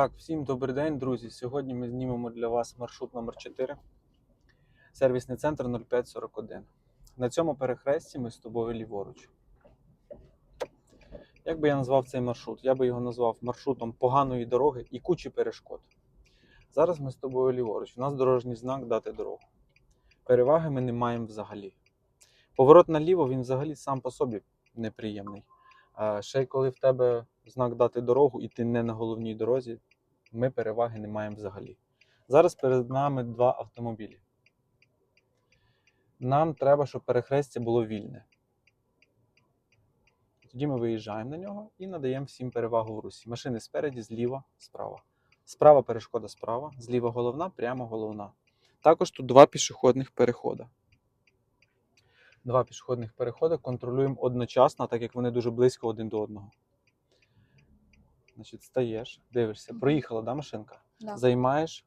Так, всім добрий день, друзі. Сьогодні ми знімемо для вас маршрут номер 4 сервісний центр 0541. На цьому перехресті ми з тобою ліворуч. Як би я назвав цей маршрут? Я би його назвав маршрутом поганої дороги і кучі перешкод. Зараз ми з тобою ліворуч. У нас дорожній знак дати дорогу. Переваги ми не маємо взагалі. Поворот наліво він взагалі сам по собі неприємний. Ще й коли в тебе знак дати дорогу, і ти не на головній дорозі, ми переваги не маємо взагалі. Зараз перед нами два автомобілі. Нам треба, щоб перехрестя було вільне. Тоді ми виїжджаємо на нього і надаємо всім перевагу в русі. Машини спереді, зліва, справа. Справа перешкода справа, зліва головна, прямо головна. Також тут два пішохідних переходи. Два пішохідних переходи контролюємо одночасно, так як вони дуже близько один до одного. Значить, стаєш, дивишся, проїхала да, машинка, Да. займаєш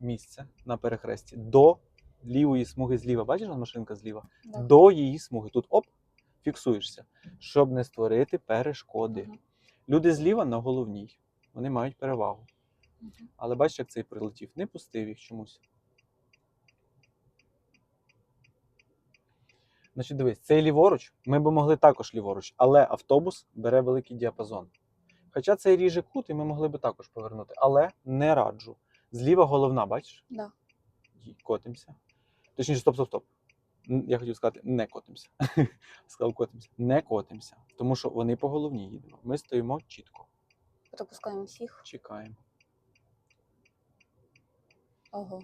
місце на перехресті до лівої смуги зліва. Бачиш, машинка зліва? Да. До її смуги. Тут оп, фіксуєшся, щоб не створити перешкоди. Мгм. Люди зліва на головній. Вони мають перевагу. Мгм. Але бачиш, як цей прилетів, не пустив їх чомусь. Значить, дивись, цей ліворуч, ми би могли також ліворуч, але автобус бере великий діапазон. Хоча цей ріже кут, і ми могли би також повернути, але не раджу. Зліва головна, бачиш? Да. Котимося. Точніше, стоп, стоп, стоп. Я хотів сказати, не котимося. Сказав котимося. Не котимося. Тому що вони по головній їдемо. Ми стоїмо чітко, Пропускаємо всіх. чекаємо. Ого.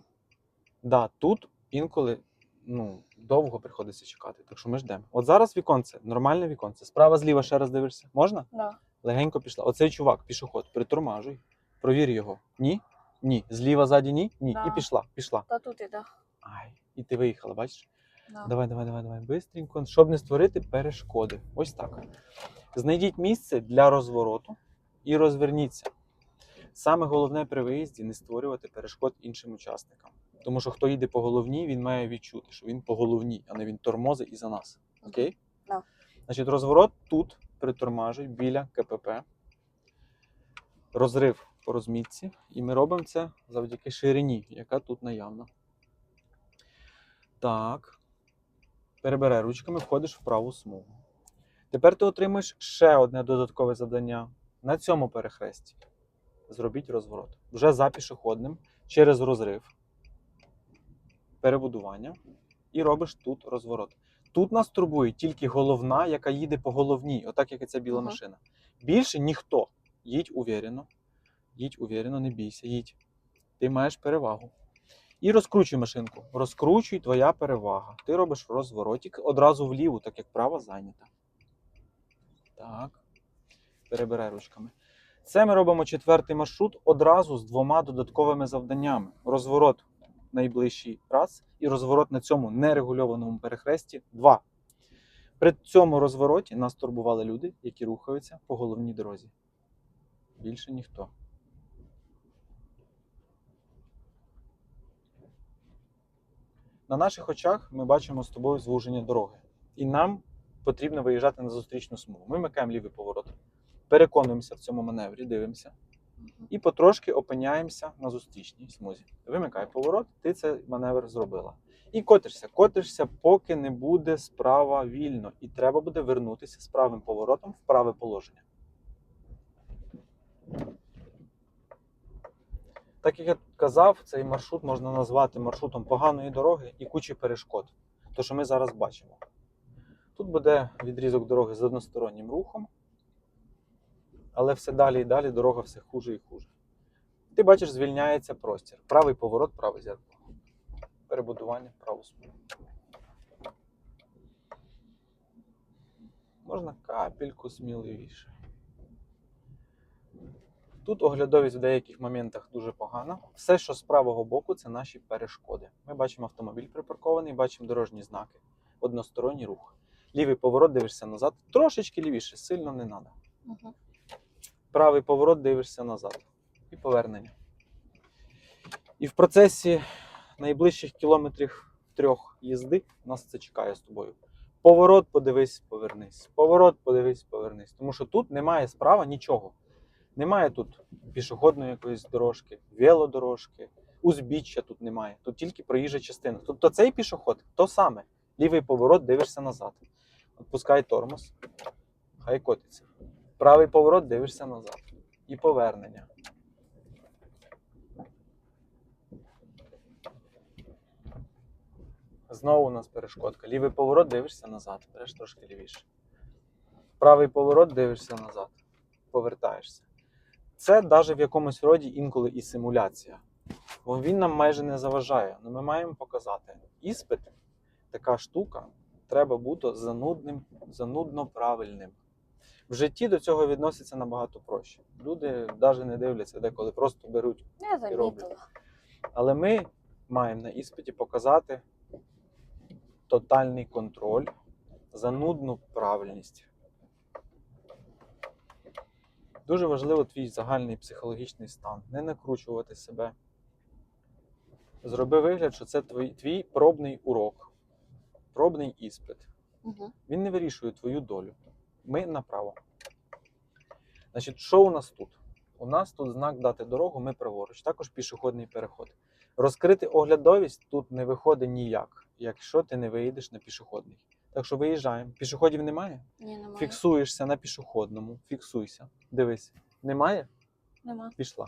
Да, тут інколи ну, довго приходиться чекати, так що ми ждемо. От зараз віконце, нормальне віконце. Справа зліва ще раз дивишся. Можна? Да. Легенько пішла. Оцей чувак, пішоход, притормажуй. Провір його. Ні? Ні. Зліва ззаді ні? Ні. Да. І пішла, пішла. Та тут і да. Ай, і ти виїхала, бачиш? да. Давай, давай, давай, давай. Бистренько, щоб не створити перешкоди. Ось так. Знайдіть місце для розвороту і розверніться. Саме головне при виїзді не створювати перешкод іншим учасникам. Тому що хто їде по головній, він має відчути, що він по головній, а не він тормозить і за нас. Окей? Да. Значить, розворот тут притормажуй біля КПП. Розрив по розмітці. І ми робимо це завдяки ширині, яка тут наявна. Так. Перебирай ручками, входиш в праву смугу. Тепер ти отримаєш ще одне додаткове завдання на цьому перехресті. Зробіть розворот. Вже за пішохідним через розрив, перебудування. І робиш тут розворот. Тут нас турбує тільки головна, яка їде по головній, отак як і ця біла Ага. машина. Більше ніхто. Їдь увірено. Їдь увірено, не бійся, їдь. Ти маєш перевагу. І розкручуй машинку. Розкручуй твоя перевага. Ти робиш розворотик одразу вліву, так як права зайнята. Так. Перебирай ручками. Це ми робимо четвертий маршрут одразу з двома додатковими завданнями: розворот найближчий раз і розворот на цьому нерегульованому перехресті два. При цьому розвороті нас турбували люди, які рухаються по головній дорозі. Більше ніхто. На наших очах ми бачимо з тобою звуження дороги. І нам потрібно виїжджати на зустрічну смугу. Ми вмикаємо лівий поворот, переконуємося в цьому маневрі, дивимося. І потрошки опиняємося на зустрічній смузі. Вимикай поворот, ти цей маневр зробила. І котишся, котишся, поки не буде справа вільно. І треба буде вернутися з правим поворотом в праве положення. Так як я казав, цей маршрут можна назвати маршрутом поганої дороги і кучі перешкод. То, що ми зараз бачимо. Тут буде відрізок дороги з одностороннім рухом, але все далі і далі дорога все хуже і хуже. Ти бачиш, звільняється простір. Правий поворот, праве зеркало. Перебудування праву смугу. Можна капельку сміливіше. Тут оглядовість в деяких моментах дуже погана. Все, що з правого боку, це наші перешкоди. Ми бачимо автомобіль припаркований, бачимо дорожні знаки, односторонній рух. Лівий поворот дивишся назад, трошечки лівіше, сильно не треба. Правий поворот дивишся назад. І повернення. І в процесі найближчих кілометрів трьох їзди нас це чекає з тобою. Поворот, подивись, повернись. Поворот, подивись, повернись. Тому що тут немає справа нічого. Немає тут пішохідної якоїсь дорожки, велодорожки, узбіччя тут немає. Тут тільки проїжджа частина. Тобто цей пішоход то саме. Лівий поворот дивишся назад. Отпускай тормоз. Хай котиться. Правий поворот дивишся назад. І повернення. Знову у нас перешкодка. Лівий поворот дивишся назад. Береш трошки лівіше. Правий поворот дивишся назад. Повертаєшся. Це навіть в якомусь роді інколи і симуляція. Бо він нам майже не заважає. Ну ми маємо показати. Іспит така штука, треба бути занудним, занудно правильним. В житті до цього відносяться набагато проще. Люди навіть не дивляться, деколи просто беруть. Я І роблять. Але ми маємо на іспиті показати тотальний контроль, занудну правильність. Дуже важливо твій загальний психологічний стан. Не накручувати себе. Зроби вигляд, що це твій, твій пробний урок, пробний іспит. Угу. Він не вирішує твою долю. Ми направо. Значить, що у нас тут? У нас тут знак дати дорогу, ми праворуч, також пішохідний переход. Розкрити оглядовість тут не виходить ніяк, якщо ти не виїдеш на пішохідний. Так що виїжджаємо. Пішоходів немає? Ні, немає. Фіксуєшся на пішохідному. Фіксуйся. Дивись. Немає? Нема. Пішла.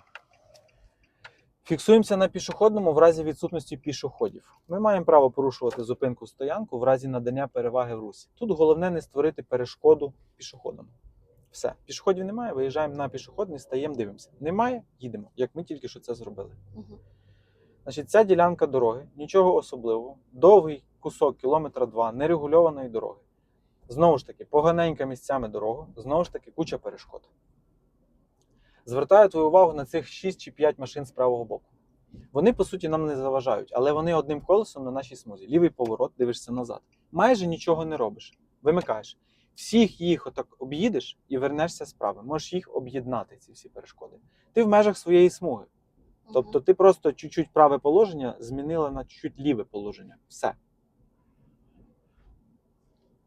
Фіксуємося на пішохідному в разі відсутності пішоходів. Ми маємо право порушувати зупинку стоянку в разі надання переваги в русі. Тут головне не створити перешкоду пішоходам. Все, пішоходів немає, виїжджаємо на пішохідний, стаємо, дивимося. Немає, їдемо, як ми тільки що це зробили. Угу. Значить, ця ділянка дороги, нічого особливого, довгий кусок кілометра два нерегульованої дороги. Знову ж таки, поганенька місцями дорога, знову ж таки, куча перешкод. Звертаю твою увагу на цих 6 чи 5 машин з правого боку. Вони, по суті, нам не заважають, але вони одним колесом на нашій смузі. Лівий поворот, дивишся назад. Майже нічого не робиш. Вимикаєш. Всіх їх отак об'їдеш і вернешся справи. Можеш їх об'єднати, ці всі перешкоди. Ти в межах своєї смуги. Тобто ти просто чуть-чуть праве положення змінила на чуть-чуть ліве положення. Все.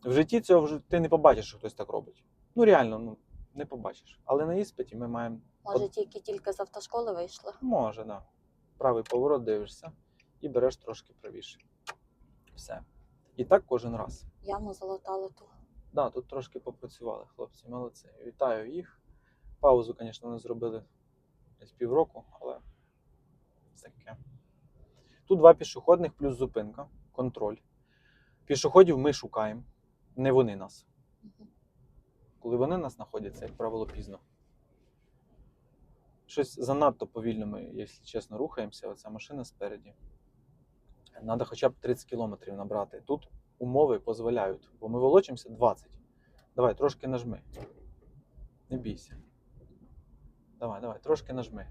В житті цього вже ти не побачиш, що хтось так робить. Ну реально, ну не побачиш. Але на іспиті ми маємо. Може, тільки тільки з автошколи вийшли. Може, да. Правий поворот дивишся і береш трошки правіше. Все. І так кожен раз. Явно залатали ту. Да, тут трошки попрацювали, хлопці, молодці. Вітаю їх. Паузу, звісно, вони зробили десь півроку, але таке. Тут два пішохідних плюс зупинка, контроль. Пішоходів ми шукаємо, не вони нас. Коли вони нас знаходяться, як правило, пізно. Щось занадто повільно ми, якщо чесно, рухаємося. Оця машина спереді. Треба хоча б 30 кілометрів набрати. Тут умови дозволяють, бо ми волочимося 20. Давай, трошки нажми. Не бійся. Давай, давай, трошки нажми.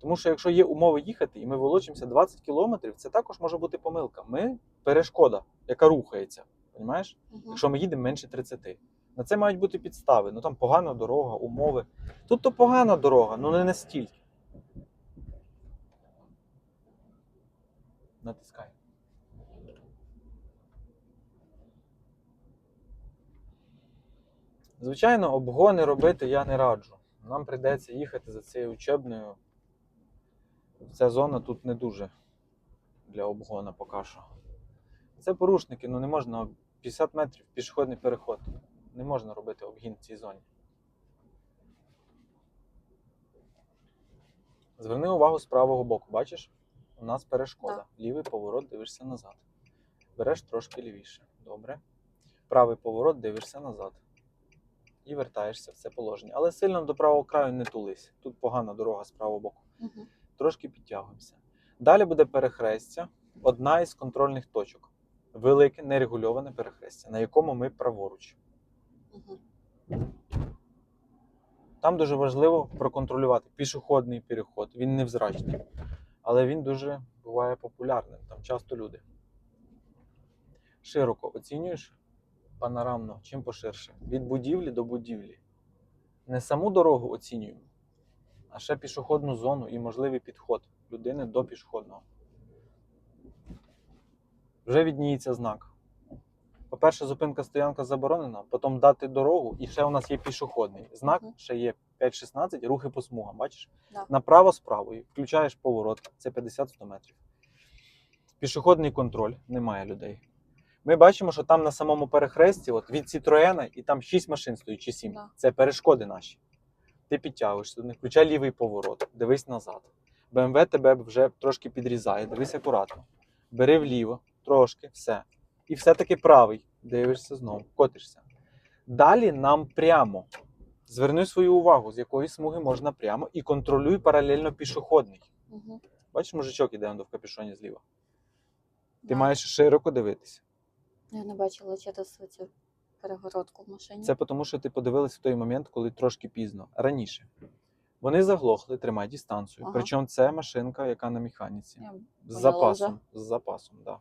Тому що якщо є умови їхати, і ми волочимося 20 кілометрів, це також може бути помилка. Ми перешкода, яка рухається. Понімаєш? Угу. якщо ми їдемо менше 30. На це мають бути підстави. Ну там погана дорога, умови. Тут то погана дорога, ну не настільки. Натискай. Звичайно, обгони робити я не раджу. Нам прийдеться їхати за цією учебною. Ця зона тут не дуже для обгона поки що. Це порушники, ну не можна 50 метрів пішохідний переход. Не можна робити обгін в цій зоні. Зверни увагу з правого боку, бачиш? У нас перешкода. Так. Лівий поворот дивишся назад. Береш трошки лівіше. Добре. Правий поворот дивишся назад. І вертаєшся в це положення. Але сильно до правого краю не тулись. Тут погана дорога з правого боку Угу. трошки підтягуємося. Далі буде перехрестя, одна із контрольних точок. Велике нерегульоване перехрестя, на якому ми праворуч. Там дуже важливо проконтролювати пішохідний переход. Він невзрачний, але він дуже буває популярним. Там часто люди. Широко оцінюєш панорамно, чим поширше. Від будівлі до будівлі. Не саму дорогу оцінюємо, а ще пішохідну зону і можливий підход людини до пішохідного. Вже відніється знак. По-перше, зупинка стоянка заборонена, потім дати дорогу, і ще у нас є пішохідний. Знак ще є 5-16, рухи по смугам, бачиш? Да. Направо з правої, включаєш поворот, це 50-100 метрів. Пішохідний контроль, немає людей. Ми бачимо, що там на самому перехресті, от від Citroena, і там 6 машин стоїть чи 7. Да. Це перешкоди наші. Ти підтягуєшся них, включай лівий поворот, дивись назад. БМВ тебе вже трошки підрізає, дивись акуратно. Бери вліво, трошки, все. І все-таки правий. Дивишся знову, котишся. Далі нам прямо. Зверни свою увагу, з якої смуги можна прямо, і контролюй паралельно пішохідний. Угу. Бачиш, мужичок іде в капюшоні зліва. Ти Да. маєш широко дивитися. Я не бачила через цю перегородку в машині. Це тому, що ти подивилась в той момент, коли трошки пізно, раніше. Вони заглохли, тримай дистанцію. Ага. Причому це машинка, яка на механіці. Я З запасом. З запасом, так. Да.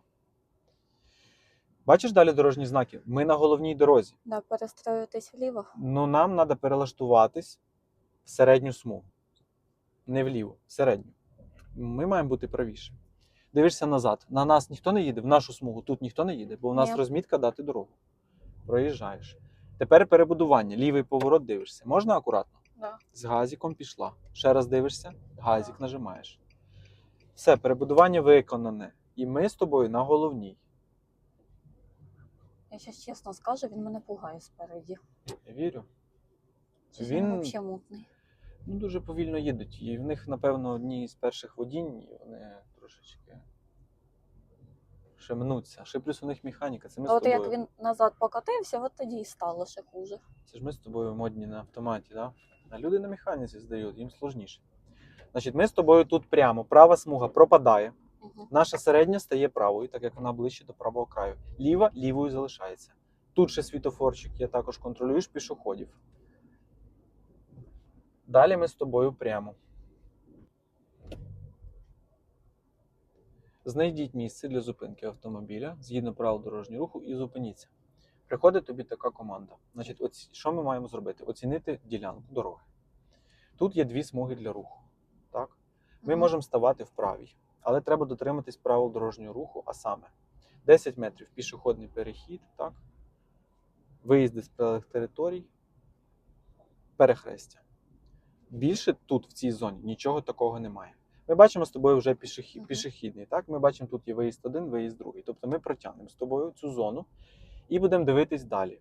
Бачиш далі дорожні знаки? Ми на головній дорозі. Да, перестроїтись вліво. Ну, нам треба перелаштуватись в середню смугу. Не вліво, в середню. Ми маємо бути правіше. Дивишся назад. На нас ніхто не їде, в нашу смугу тут ніхто не їде, бо у нас Ні. розмітка дати дорогу. Проїжджаєш. Тепер перебудування. Лівий поворот дивишся. Можна акуратно? Да. З газиком пішла. Ще раз дивишся, газик нажимаєш. Все, перебудування виконане. І ми з тобою на головній. Я щас чесно скажу, він мене пугає спереді. Я вірю. Щось Він- він взагалі мутний. Ну, дуже повільно їдуть. І в них, напевно, одні з перших водінь, і вони трошечки ще мнуться. Ще плюс у них механіка. Це ми з От тобою. як він назад покотився, от тоді і стало ще хуже. Це ж ми з тобою модні на автоматі, да? А люди на механіці здають, їм сложніше. Значить, ми з тобою тут прямо. Права смуга пропадає. Угу. Наша середня стає правою, так як вона ближче до правого краю. Ліва лівою залишається. Тут ще світофорчик, я також контролюєш пішоходів. Далі ми з тобою прямо. Знайдіть місце для зупинки автомобіля згідно правил дорожнього руху і зупиніться. Приходить тобі така команда. Значить, оці... що ми маємо зробити? Оцінити ділянку дороги. Тут є дві смуги для руху. Так? Ми можемо ставати в правій, але треба дотриматись правил дорожнього руху, а саме 10 метрів пішохідний перехід, так? виїзди з територій, перехрестя. Більше тут, в цій зоні, нічого такого немає. Ми бачимо з тобою вже пішохід, пішохідний. Так? Ми бачимо, тут є виїзд один, виїзд другий. Тобто ми протягнемо з тобою цю зону і будемо дивитись далі.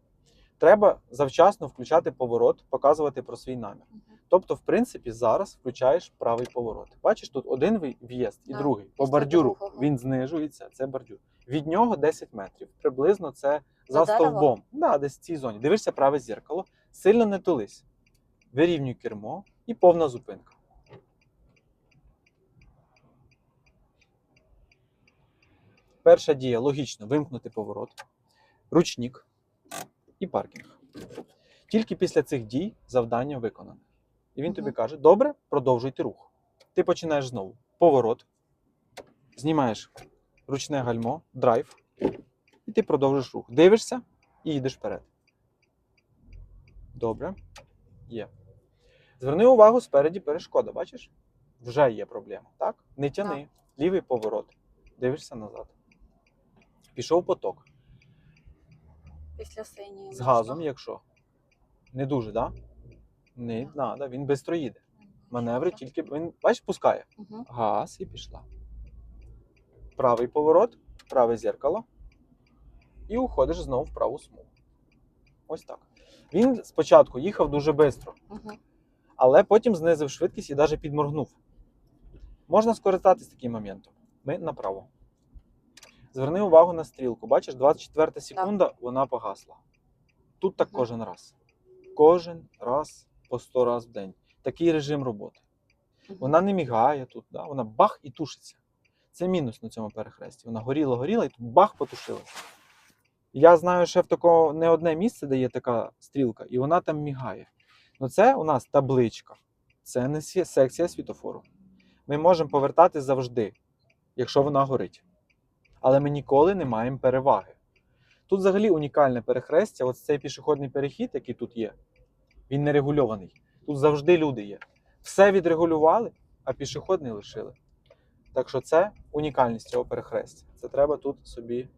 Треба завчасно включати поворот, показувати про свій намір. Тобто, в принципі, зараз включаєш правий поворот. Бачиш, тут один в'їзд і Так, другий. По бордюру він знижується, це бордюр. Від нього 10 метрів. Приблизно це за, За стовбом. Да, десь в цій зоні. Дивишся праве зеркало, сильно не тулись. Вирівнюй кермо і повна зупинка. Перша дія логічно вимкнути поворот, ручник і паркінг. Тільки після цих дій завдання виконане. І він тобі каже: добре, продовжуйте рух. Ти починаєш знову. Поворот, знімаєш ручне гальмо, драйв, і ти продовжуєш рух. Дивишся і їдеш вперед. Добре. Є. Зверни увагу, спереді перешкода, бачиш? Вже є проблема, так? Не тяни. Лівий поворот. Дивишся назад. Пішов поток. Після синьої. З газом, якщо. Не дуже, так? Да? Не треба, він швидко їде. Маневри тільки. Він, бачиш, пускає. Угу. Газ і пішла. Правий поворот, праве зеркало. І уходиш знову в праву смугу. Ось так. Він спочатку їхав дуже швидко, Угу. але потім знизив швидкість і навіть підморгнув. Можна скористатись таким моментом. Ми направо. Зверни увагу на стрілку. Бачиш, 24 секунда, вона погасла. Тут так Мгм. кожен раз. Кожен раз по 100 раз в день. Такий режим роботи. Вона не мігає тут, да? вона бах і тушиться. Це мінус на цьому перехресті. Вона горіла, горіла і тут бах потушилася. Я знаю, що в такого не одне місце, де є така стрілка, і вона там мігає. Ну це у нас табличка. Це не секція світофору. Ми можемо повертати завжди, якщо вона горить. Але ми ніколи не маємо переваги. Тут взагалі унікальне перехрестя. Ось цей пішохідний перехід, який тут є, він не регульований. Тут завжди люди є. Все відрегулювали, а пішохідний лишили. Так що це унікальність цього перехрестя. Це треба тут собі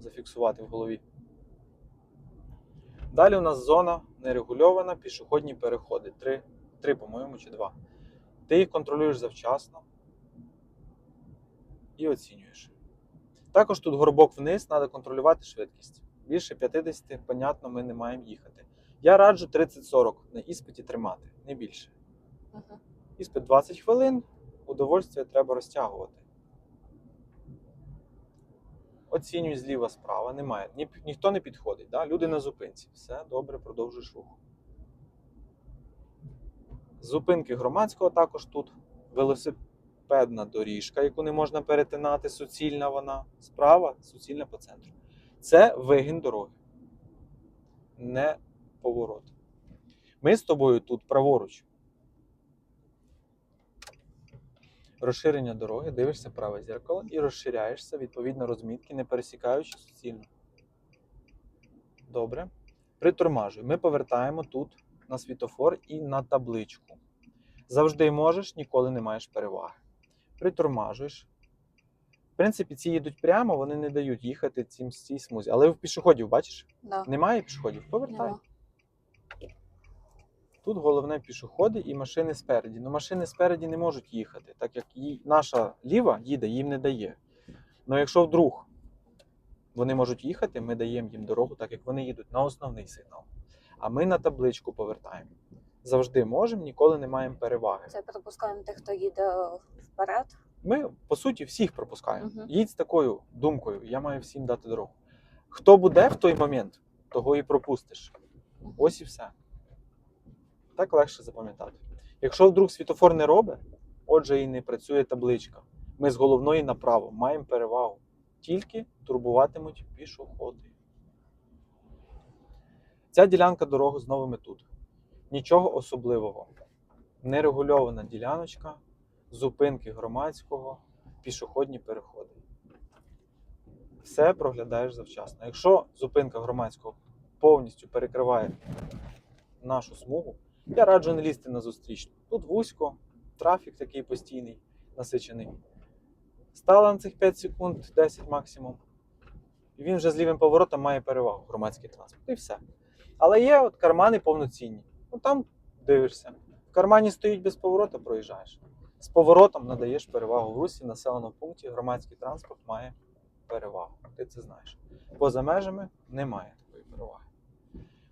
зафіксувати в голові. Далі у нас зона нерегульована, пішохідні переходи. Три, три по-моєму, чи два. Ти їх контролюєш завчасно і оцінюєш. Також тут горбок вниз, треба контролювати швидкість. Більше 50, понятно, ми не маємо їхати. Я раджу 30-40 на іспиті тримати, не більше. Мгм. Іспит 20 хвилин, удовольствие треба розтягувати. Оцінюй зліва справа, немає. Ні, ніхто не підходить. Да? Люди на зупинці. Все добре, продовжуєш рух. Зупинки громадського також тут велосипедна доріжка, яку не можна перетинати, суцільна вона. Справа суцільна по центру. Це вигін дороги, не поворот. Ми з тобою тут праворуч. Розширення дороги, дивишся праве зеркало і розширяєшся відповідно розмітки, не пересікаючи суцільно. Добре. Притормажуй. Ми повертаємо тут на світофор і на табличку. Завжди можеш, ніколи не маєш переваги. Притормажуєш. В принципі, ці їдуть прямо, вони не дають їхати цим цій смузі. Але в пішоходів, бачиш, Да. немає пішоходів. Повертай. Нема. Тут головне пішоходи і машини спереді. Ну машини спереді не можуть їхати, так як їй, наша ліва їде, їм не дає. Ну якщо вдруг вони можуть їхати, ми даємо їм дорогу, так як вони їдуть на основний сигнал. А ми на табличку повертаємо. Завжди можемо, ніколи не маємо переваги. Це пропускаємо тих, хто їде вперед. Ми, по суті, всіх пропускаємо. Мгм. Їдь з такою думкою, я маю всім дати дорогу. Хто буде в той момент, того і пропустиш. Мгм. Ось і все. Так легше запам'ятати. Якщо вдруг світофор не робить, отже і не працює табличка. Ми з головної направо маємо перевагу. Тільки турбуватимуть пішоходи. Ця ділянка дороги знову ми тут. Нічого особливого. Нерегульована діляночка, зупинки громадського, пішохідні переходи. Все проглядаєш завчасно. Якщо зупинка громадського повністю перекриває нашу смугу, я раджу не лізти на зустрічну. Тут вузько, трафік такий постійний, насичений. Стала на цих 5 секунд, 10 максимум. І він вже з лівим поворотом має перевагу громадський транспорт. І все. Але є от кармани повноцінні. Ну там дивишся. В кармані стоїть без повороту, проїжджаєш. З поворотом надаєш перевагу в русі населеному пункті. Громадський транспорт має перевагу. Ти це знаєш. Поза межами немає такої переваги.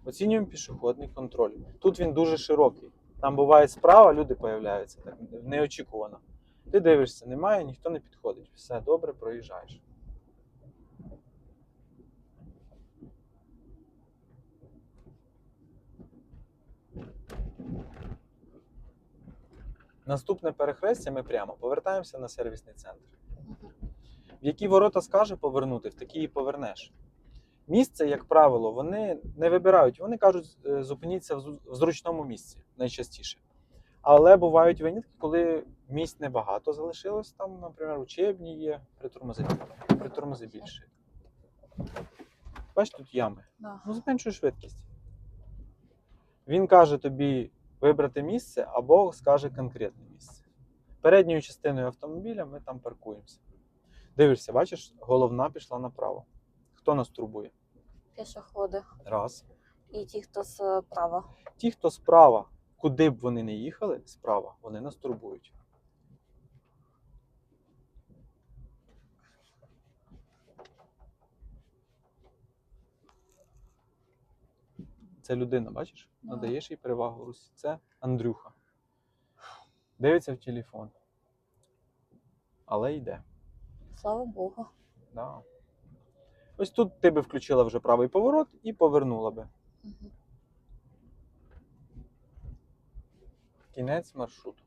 Оцінюємо пішохідний контроль. Тут він дуже широкий. Там буває справа, люди появляються так неочікувано. Ти дивишся, немає, ніхто не підходить. Все добре, проїжджаєш. Наступне перехрестя ми прямо повертаємося на сервісний центр. В які ворота скаже повернути, в такі і повернеш. Місце, як правило, вони не вибирають. Вони кажуть, е, зупиніться в в зручному місці найчастіше. Але бувають винятки, коли місць небагато залишилось. Там, наприклад, учебні є, притормози, притормози більше. Бачиш, тут ями. Да. Ну, зменшуй швидкість. Він каже тобі вибрати місце або скаже конкретне місце. Передньою частиною автомобіля ми там паркуємося. Дивишся, бачиш, головна пішла направо. Хто нас турбує? Пішоходи. Раз. І ті, хто справа. Ті, хто справа, куди б вони не їхали, справа, вони нас турбують. Це людина, бачиш? Да. Надаєш їй перевагу русі. Це Андрюха. Дивиться в телефон. Але йде. Слава Богу. Да. Ось тут ти би включила вже правий поворот і повернула би. Угу. Кінець маршруту.